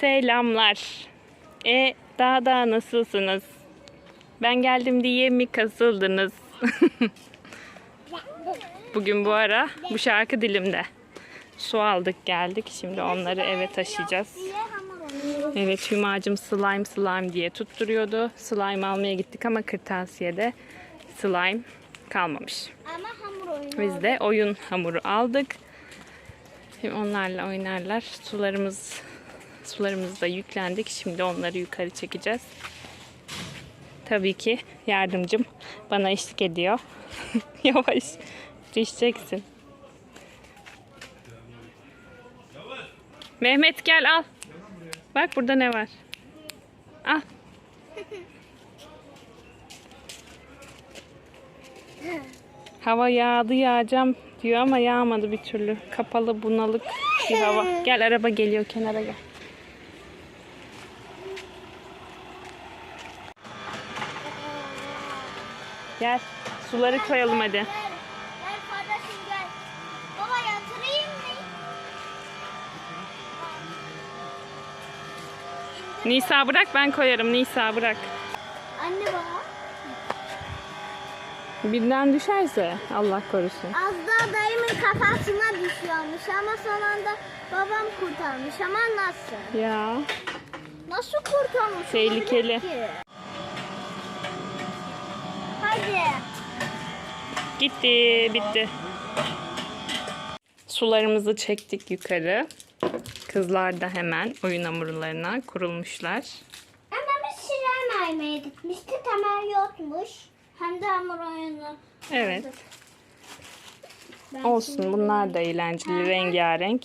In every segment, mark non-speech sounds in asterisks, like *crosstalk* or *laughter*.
Selamlar. E daha da nasılsınız? Ben geldim diye mi kasıldınız? *laughs* Bugün bu ara bu şarkı dilimde. Su aldık geldik. Şimdi onları eve taşıyacağız. Evet Hümacım slime slime diye tutturuyordu. Slime almaya gittik ama kırtasiyede slime kalmamış. Biz de oyun hamuru aldık. Şimdi onlarla oynarlar. Sularımız sularımızda yüklendik. Şimdi onları yukarı çekeceğiz. Tabii ki yardımcım bana eşlik ediyor. *laughs* Yavaş düşeceksin. Mehmet gel al. Bak burada ne var. Al. Hava yağdı yağacağım diyor ama yağmadı bir türlü. Kapalı bunalık bir hava. Gel araba geliyor kenara gel. Gel suları koyalım hadi. Gel. Kardeşim gel. Baba yatırayım mı? Nisa bırak ben koyarım. Nisa bırak. Anne baba. Birden düşerse Allah korusun. Az daha dayımın kafasına düşüyormuş ama son anda babam kurtarmış ama nasıl? Ya Nasıl kurtarmış? Tehlikeli. olabilir ki? Gitti bitti. Sularımızı çektik yukarı. Kızlar da hemen oyun hamurlarına kurulmuşlar. Ama biz Şiren aymaya gitmiştik ama yokmuş. Hem de hamur oyunu. Evet. Ben Olsun bunlar da eğlenceli rengarenk.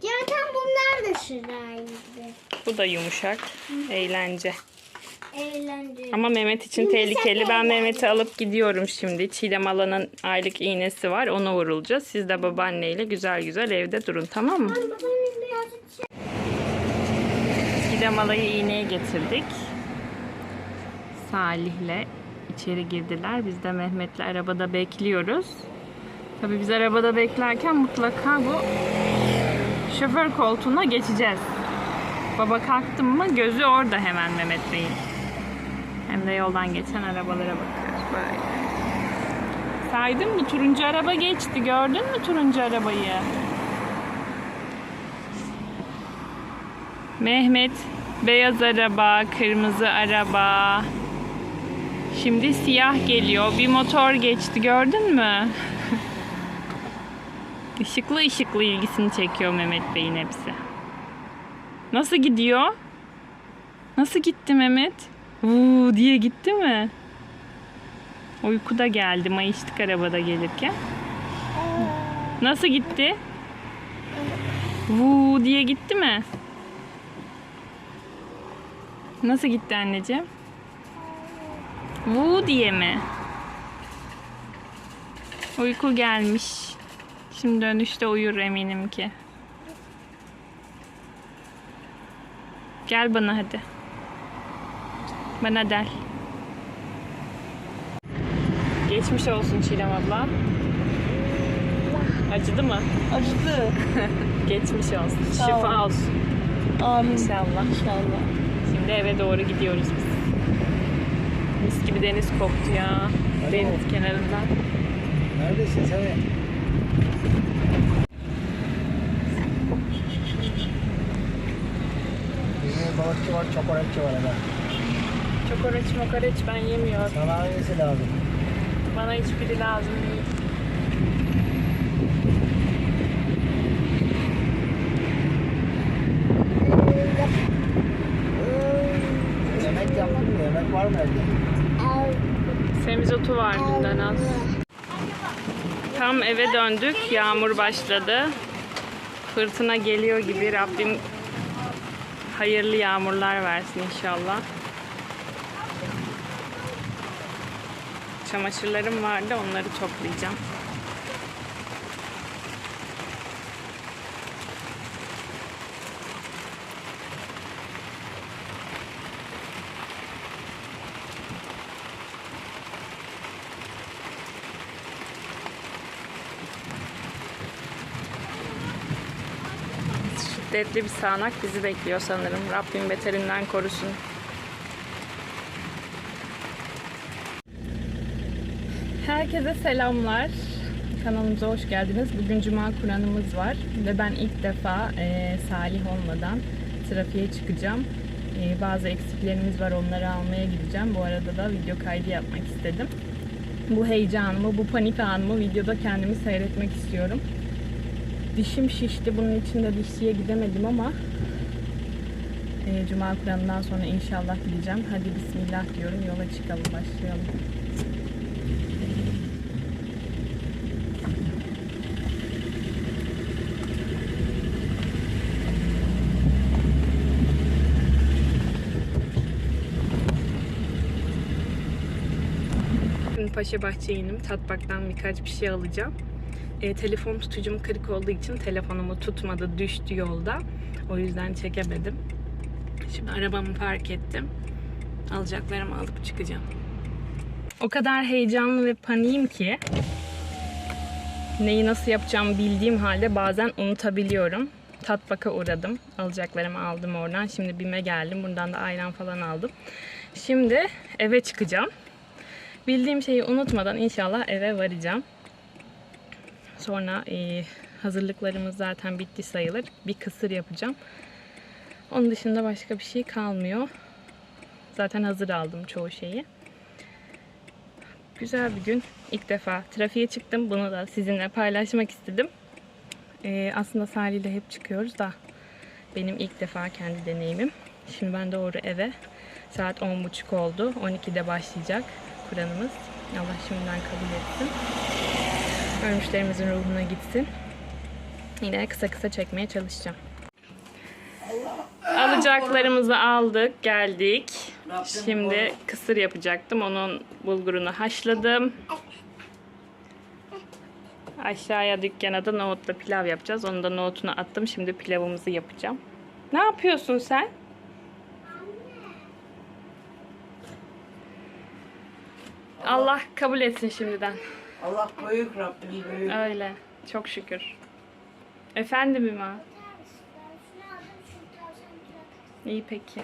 Zaten bunlar da Şiren'ydi. Bu da yumuşak. Eğlence. Eğlenceli. Ama Mehmet için Yumuşak tehlikeli. Ben. Mehmet'i alıp gidiyorum şimdi. Çiğdem Ala'nın aylık iğnesi var. Ona vurulacağız. Siz de babaanneyle güzel güzel evde durun tamam mı? Şey- Çiğdem Ala'yı iğneye getirdik. Salih'le içeri girdiler. Biz de Mehmet'le arabada bekliyoruz. Tabii biz arabada beklerken mutlaka bu şoför koltuğuna geçeceğiz. Baba kalktı mı gözü orada hemen Mehmet Bey'in. Hem de yoldan geçen arabalara bakıyoruz böyle. Saydın mı? Turuncu araba geçti. Gördün mü turuncu arabayı? Mehmet beyaz araba, kırmızı araba. Şimdi siyah geliyor. Bir motor geçti gördün mü? *laughs* Işıklı ışıklı ilgisini çekiyor Mehmet Bey'in hepsi. Nasıl gidiyor? Nasıl gitti Mehmet? Uuu diye gitti mi? Uyku da geldi. Mayıştık arabada gelirken. Nasıl gitti? Vuu diye gitti mi? Nasıl gitti anneciğim? Vuu diye mi? Uyku gelmiş. Şimdi dönüşte uyur eminim ki. Gel bana hadi. Bana del. Geçmiş olsun Çiğdem abla. Acıdı mı? Acıdı. *laughs* Geçmiş olsun. Sağ Şifa ol. olsun. Amin. İnşallah. İnşallah. Şimdi eve doğru gidiyoruz biz. Mis gibi deniz koktu ya. Deniz kenarından. Neredesin sen? Balıkçı var, çokoretçi var hele. Çokoreç mokoreç ben yemiyorum. Sana hangisi lazım? Bana hiçbiri lazım değil. Yemek yaptın mı? Yemek var mı evde? Semizotu var dünden az. Tam eve döndük. Yağmur başladı. Fırtına geliyor gibi. Rabbim hayırlı yağmurlar versin inşallah. çamaşırlarım vardı. Onları toplayacağım. şiddetli bir sağanak bizi bekliyor sanırım. Rabbim beterinden korusun. Herkese selamlar. Kanalımıza hoş geldiniz. Bugün Cuma Kur'an'ımız var ve ben ilk defa e, salih olmadan trafiğe çıkacağım. E, bazı eksiklerimiz var onları almaya gideceğim. Bu arada da video kaydı yapmak istedim. Bu heyecanımı, bu panik anımı videoda kendimi seyretmek istiyorum. Dişim şişti. Bunun için de dişçiye gidemedim ama e, Cuma Kur'an'ından sonra inşallah gideceğim. Hadi Bismillah diyorum. Yola çıkalım, başlayalım. Paşa Bahçe'ye indim. Tatbak'tan birkaç bir şey alacağım. E, telefon tutucum kırık olduğu için telefonumu tutmadı, düştü yolda. O yüzden çekemedim. Şimdi arabamı park ettim. Alacaklarımı alıp çıkacağım. O kadar heyecanlı ve paniğim ki neyi nasıl yapacağımı bildiğim halde bazen unutabiliyorum. Tatbak'a uğradım. Alacaklarımı aldım oradan. Şimdi BİM'e geldim. Buradan da ayran falan aldım. Şimdi eve çıkacağım. Bildiğim şeyi unutmadan inşallah eve varacağım. Sonra e, hazırlıklarımız zaten bitti sayılır. Bir kısır yapacağım. Onun dışında başka bir şey kalmıyor. Zaten hazır aldım çoğu şeyi. Güzel bir gün. İlk defa trafiğe çıktım. Bunu da sizinle paylaşmak istedim. E, aslında Salih ile hep çıkıyoruz da benim ilk defa kendi deneyimim. Şimdi ben doğru eve. Saat 10.30 oldu. 12'de başlayacak Kur'an'ımız. Allah şimdiden kabul etsin. Ölmüşlerimizin ruhuna gitsin. Yine kısa kısa çekmeye çalışacağım. Alacaklarımızı aldık, geldik. Şimdi kısır yapacaktım. Onun bulgurunu haşladım. Aşağıya dükkana da nohutla pilav yapacağız. Onu da nohutunu attım. Şimdi pilavımızı yapacağım. Ne yapıyorsun sen? Allah kabul etsin şimdiden. Allah büyük Rabbim büyük. Öyle. Çok şükür. Efendim İma. İyi peki.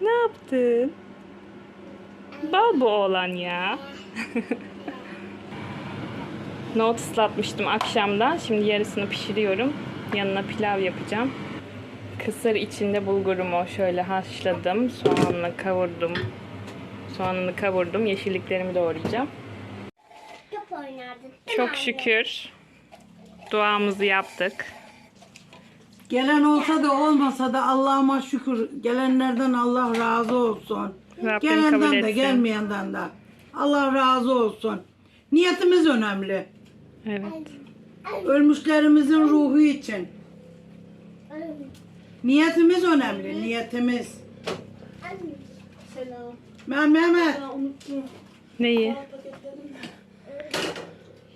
Ne yaptın? Bal bu oğlan ya. *laughs* Nohut ıslatmıştım akşamdan. Şimdi yarısını pişiriyorum. Yanına pilav yapacağım. Kısır içinde bulgurumu şöyle haşladım. Soğanla kavurdum. Soğanını kavurdum. Yeşilliklerimi doğrayacağım. Top oynardın. Çok şükür duamızı yaptık. Gelen olsa da olmasa da Allah'ıma şükür. Gelenlerden Allah razı olsun. Rabbim kabul Gelenden de etsin. gelmeyenden de. Allah razı olsun. Niyetimiz önemli. Evet. Ölmüşlerimizin ruhu için. Niyetimiz önemli. Niyetimiz. Ben Mehmet. Neyi?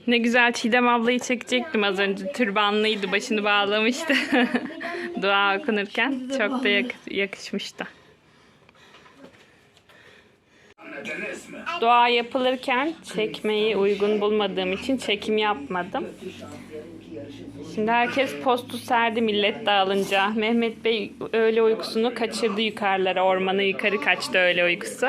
Ne güzel Çiğdem ablayı çekecektim az önce. Türbanlıydı, başını bağlamıştı. *laughs* Dua okunurken çok da yak- yakışmıştı. Dua yapılırken çekmeyi uygun bulmadığım için çekim yapmadım. Şimdi herkes postu serdi millet dağılınca. Mehmet Bey öğle uykusunu kaçırdı yukarılara. Ormana yukarı kaçtı öğle uykusu.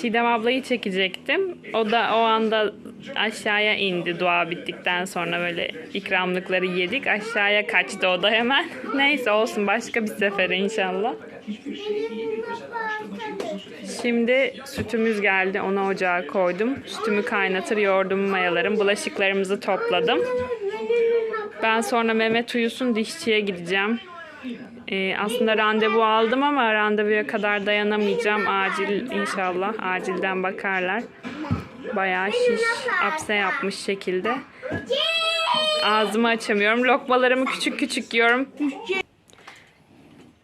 Çiğdem ablayı çekecektim. O da o anda aşağıya indi dua bittikten sonra böyle ikramlıkları yedik. Aşağıya kaçtı o da hemen. *laughs* Neyse olsun başka bir sefere inşallah. Şimdi sütümüz geldi. Onu ocağa koydum. Sütümü kaynatır, yoğurdumu mayalarım. Bulaşıklarımızı topladım. Ben sonra Mehmet uyusun dişçiye gideceğim. Ee, aslında randevu aldım ama randevuya kadar dayanamayacağım. Acil inşallah. Acilden bakarlar. Bayağı şiş, apse yapmış şekilde. Ağzımı açamıyorum. Lokmalarımı küçük küçük yiyorum.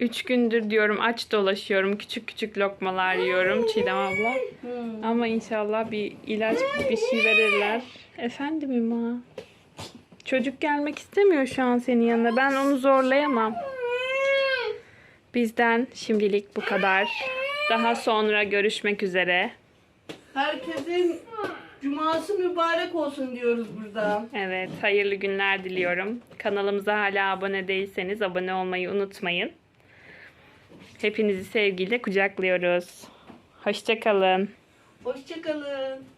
Üç gündür diyorum aç dolaşıyorum. Küçük küçük lokmalar yiyorum Çiğdem abla. Ama inşallah bir ilaç bir şey verirler. Efendim İma. Çocuk gelmek istemiyor şu an senin yanına. Ben onu zorlayamam. Bizden şimdilik bu kadar. Daha sonra görüşmek üzere. Herkesin Cuması mübarek olsun diyoruz burada. Evet, hayırlı günler diliyorum. Kanalımıza hala abone değilseniz abone olmayı unutmayın. Hepinizi sevgiyle kucaklıyoruz. Hoşçakalın. Hoşçakalın.